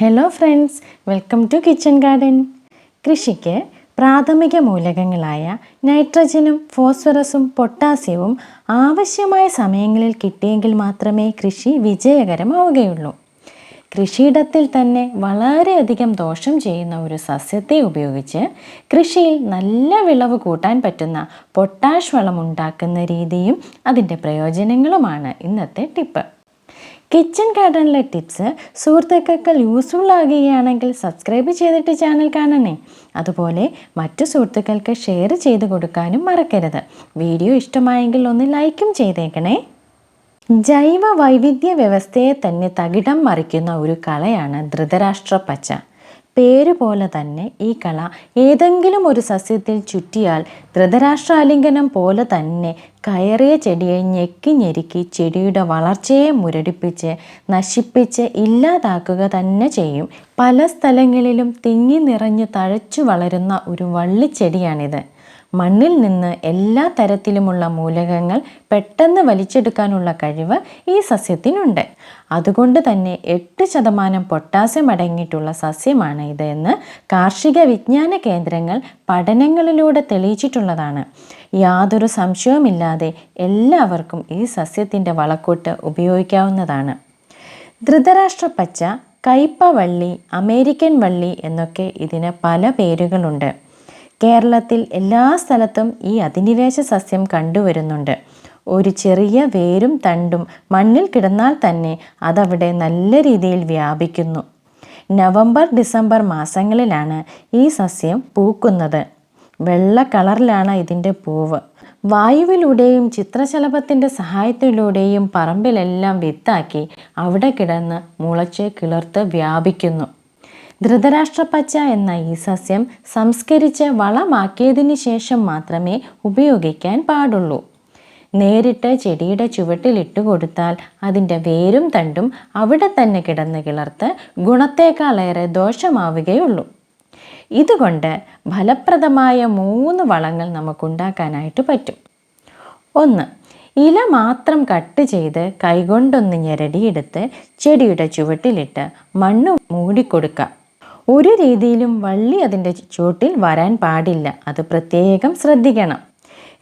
Hello friends welcome to kitchen garden കൃഷിക്ക് പ്രാഥമിക മൂലകങ്ങളായ നൈട്രജനും ഫോസ്ഫറസും പൊട്ടാസ്യവും ആവശ്യമായ സമയങ്ങളിൽ കിട്ടിയെങ്കിൽ മാത്രമേ കൃഷി വിജയകരമാവുകയുള്ളൂ. കൃഷിയിടത്തിൽ തന്നെ വളരെയധികം ദോഷം ചെയ്യുന്ന ഒരു സസ്യത്തെ ഉപയോഗിച്ച് കൃഷിയിൽ നല്ല വിളവ് കൂട്ടാൻ പറ്റുന്ന പൊട്ടാഷ് വളം ഉണ്ടാക്കുന്ന രീതിയും അതിന്റെ പ്രയോജനങ്ങളുമാണ് ഇന്നത്തെ ടിപ്പ്. കിച്ചൺ ഗാർഡനിലെ ടിപ്സ് സുഹൃത്തുക്കൾക്ക് യൂസ്ഫുൾ ആകുകയാണെങ്കിൽ സബ്സ്ക്രൈബ് ചെയ്തിട്ട് ചാനൽ കാണണേ. അതുപോലെ മറ്റു സുഹൃത്തുക്കൾക്ക് ഷെയർ ചെയ്ത് കൊടുക്കാനും മറക്കരുത്. വീഡിയോ ഇഷ്ടമായെങ്കിൽ ഒന്ന് ലൈക്കും ചെയ്തേക്കണേ. ജൈവ വൈവിധ്യ വ്യവസ്ഥയെ തന്നെ തകിടം മറിക്കുന്ന ഒരു കളയാണ് ധൃതരാഷ്ട്ര പച്ച. പേര് പോലെ തന്നെ ഈ കള ഏതെങ്കിലും ഒരു സസ്യത്തിൽ ചുറ്റിയാൽ ധൃതരാഷ്ട്രാലിംഗനം പോലെ തന്നെ കയറിയ ചെടിയെ ഞെക്കി ഞെരുക്കി ചെടിയുടെ വളർച്ചയെ മുരടിപ്പിച്ച് നശിപ്പിച്ച് ഇല്ലാതാക്കുക തന്നെ ചെയ്യും. പല സ്ഥലങ്ങളിലും തിങ്ങി നിറഞ്ഞ് തഴച്ചു വളരുന്ന ഒരു വള്ളിച്ചെടിയാണിത്. മണ്ണിൽ നിന്ന് എല്ലാ തരത്തിലുമുള്ള മൂലകങ്ങൾ പെട്ടെന്ന് വലിച്ചെടുക്കാനുള്ള കഴിവ് ഈ സസ്യത്തിനുണ്ട്. അതുകൊണ്ട് തന്നെ എട്ട് ശതമാനം പൊട്ടാസ്യം അടങ്ങിയിട്ടുള്ള സസ്യമാണ് ഇത് എന്ന് കാർഷിക വിജ്ഞാന കേന്ദ്രങ്ങൾ പഠനങ്ങളിലൂടെ തെളിയിച്ചിട്ടുള്ളതാണ്. യാതൊരു സംശയവുമില്ലാതെ എല്ലാവർക്കും ഈ സസ്യത്തിന്റെ വളക്കൂട്ട് ഉപയോഗിക്കാവുന്നതാണ്. ധൃതരാഷ്ട്ര പച്ച കയ്പ വള്ളി അമേരിക്കൻ വള്ളി എന്നൊക്കെ ഇതിന് പല പേരുകളുണ്ട്. കേരളത്തിൽ എല്ലാ സ്ഥലത്തും ഈ അധിനിവേശ സസ്യം കണ്ടുവരുന്നുണ്ട്. ഒരു ചെറിയ വേരും തണ്ടും മണ്ണിൽ കിടന്നാൽ തന്നെ അതവിടെ നല്ല രീതിയിൽ വ്യാപിക്കുന്നു. നവംബർ ഡിസംബർ മാസങ്ങളിലാണ് ഈ സസ്യം പൂക്കുന്നത്. വെള്ള കളറിലാണ് ഇതിന്റെ പൂവ്. വായുവിലൂടെയും ചിത്രശലഭത്തിന്റെ സഹായത്തിലൂടെയും പറമ്പിലെല്ലാം വിത്താക്കി അവിടെ കിടന്ന് മുളച്ച് കിളിർത്ത് വ്യാപിക്കുന്നു. ധൃതരാഷ്ട്ര പച്ച എന്ന ഈ സസ്യം സംസ്കരിച്ച് വളമാക്കിയതിന് ശേഷം മാത്രമേ ഉപയോഗിക്കാൻ പാടുള്ളൂ. നേരിട്ട് ചെടിയുടെ ചുവട്ടിലിട്ട് കൊടുത്താൽ അതിന്റെ വേരും തണ്ടും അവിടെ തന്നെ കിടന്ന് കിളർത്ത് ഗുണത്തേക്കാളേറെ ദോഷമാവുകയുള്ളൂ. ഇതുകൊണ്ട് ഫലപ്രദമായ മൂന്ന് വളങ്ങൾ നമുക്കുണ്ടാക്കാനായിട്ട് പറ്റും. ഒന്ന് ഇല മാത്രം കട്ട് ചെയ്ത് കൈകൊണ്ടൊന്ന് ഞെരടിയെടുത്ത് ചെടിയുടെ ചുവട്ടിലിട്ട് മണ്ണ് മൂടിക്കൊടുക്കുക. ഒരു രീതിയിലും വള്ളി അതിന്റെ ചുവട്ടിൽ വരാൻ പാടില്ല. അത് പ്രത്യേകം ശ്രദ്ധിക്കണം.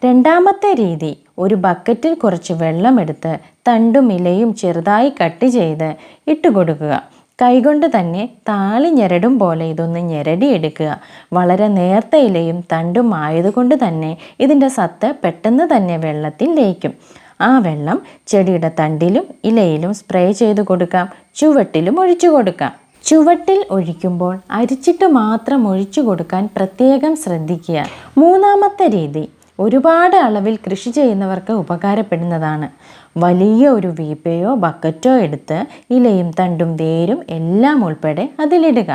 രണ്ടാമത്തെ രീതി ഒരു ബക്കറ്റിൽ കുറച്ച് വെള്ളമെടുത്ത് തണ്ടും ഇലയും ചെറുതായി കട്ട് ചെയ്ത് ഇട്ട് കൊടുക്കുക കൈകൊണ്ട് തന്നെ താളി ഞെരടും പോലെ ഇതൊന്ന് ഞെരടിയെടുക്കുക. വളരെ നേർത്ത ഇലയും തണ്ടും ആയതുകൊണ്ട് തന്നെ ഇതിന്റെ സത്ത് പെട്ടെന്ന് തന്നെ വെള്ളത്തിൽ ലയിക്കും. ആ വെള്ളം ചെടിയുടെ തണ്ടിലും ഇലയിലും സ്പ്രേ ചെയ്ത് കൊടുക്കാം. ചുവട്ടിലും ഒഴിച്ചു കൊടുക്കാം. ചുവട്ടിൽ ഒഴിക്കുമ്പോൾ അരിച്ചിട്ട് മാത്രം ഒഴിച്ചു കൊടുക്കാൻ പ്രത്യേകം ശ്രദ്ധിക്കുക. മൂന്നാമത്തെ രീതി ഒരുപാട് അളവിൽ കൃഷി ചെയ്യുന്നവർക്ക് ഉപകാരപ്പെടുന്നതാണ്. വലിയ ഒരു വീപ്പയോ ബക്കറ്റോ എടുത്ത് ഇലയും തണ്ടും വേരും എല്ലാം ഉൾപ്പെടെ അതിലിടുക.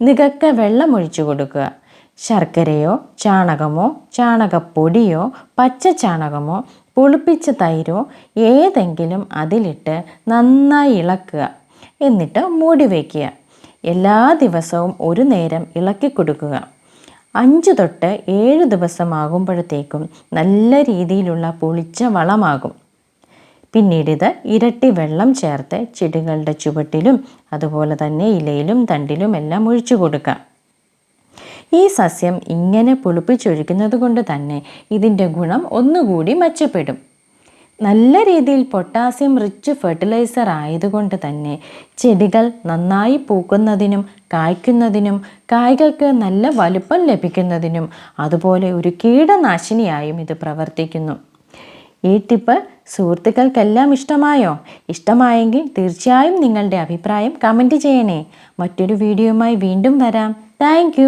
നികക്ക വെള്ളം ഒഴിച്ചു കൊടുക്കുക. ശർക്കരയോ ചാണകമോ ചാണകപ്പൊടിയോ പച്ച ചാണകമോ പുളിപ്പിച്ച തൈരോ ഏതെങ്കിലും അതിലിട്ട് നന്നായി ഇളക്കുക. എന്നിട്ട് മൂടി വയ്ക്കുക എല്ലാ ദിവസവും ഒരു നേരം ഇളക്കി കൊടുക്കുക. അഞ്ച് തൊട്ട് ഏഴ് ദിവസമാകുമ്പോഴത്തേക്കും നല്ല രീതിയിലുള്ള പുളിച്ച വളമാകും. പിന്നീട് ഇത് ഇരട്ടി വെള്ളം ചേർത്ത് ചെടികളുടെ ചുവട്ടിലും അതുപോലെ തന്നെ ഇലയിലും തണ്ടിലും എല്ലാം ഒഴിച്ചു കൊടുക്കാം. ഈ സസ്യം ഇങ്ങനെ പുളിപ്പിച്ചൊഴിക്കുന്നത് കൊണ്ട് തന്നെ ഇതിന്റെ ഗുണം ഒന്നുകൂടി മെച്ചപ്പെടും. നല്ല രീതിയിൽ പൊട്ടാസ്യം റിച്ച് ഫെർട്ടിലൈസർ ആയതുകൊണ്ട് തന്നെ ചെടികൾ നന്നായി പൂക്കുന്നതിനും കായ്ക്കുന്നതിനും കായ്കൾക്ക് നല്ല വലുപ്പം ലഭിക്കുന്നതിനും അതുപോലെ ഒരു കീടനാശിനിയായും ഇത് പ്രവർത്തിക്കുന്നു. ഈ ടിപ്പ് സുഹൃത്തുക്കൾക്കെല്ലാം ഇഷ്ടമായോ? ഇഷ്ടമായെങ്കിൽ തീർച്ചയായും നിങ്ങളുടെ അഭിപ്രായം കമന്റ് ചെയ്യണേ. മറ്റൊരു വീഡിയോയുമായി വീണ്ടും വരാം. താങ്ക്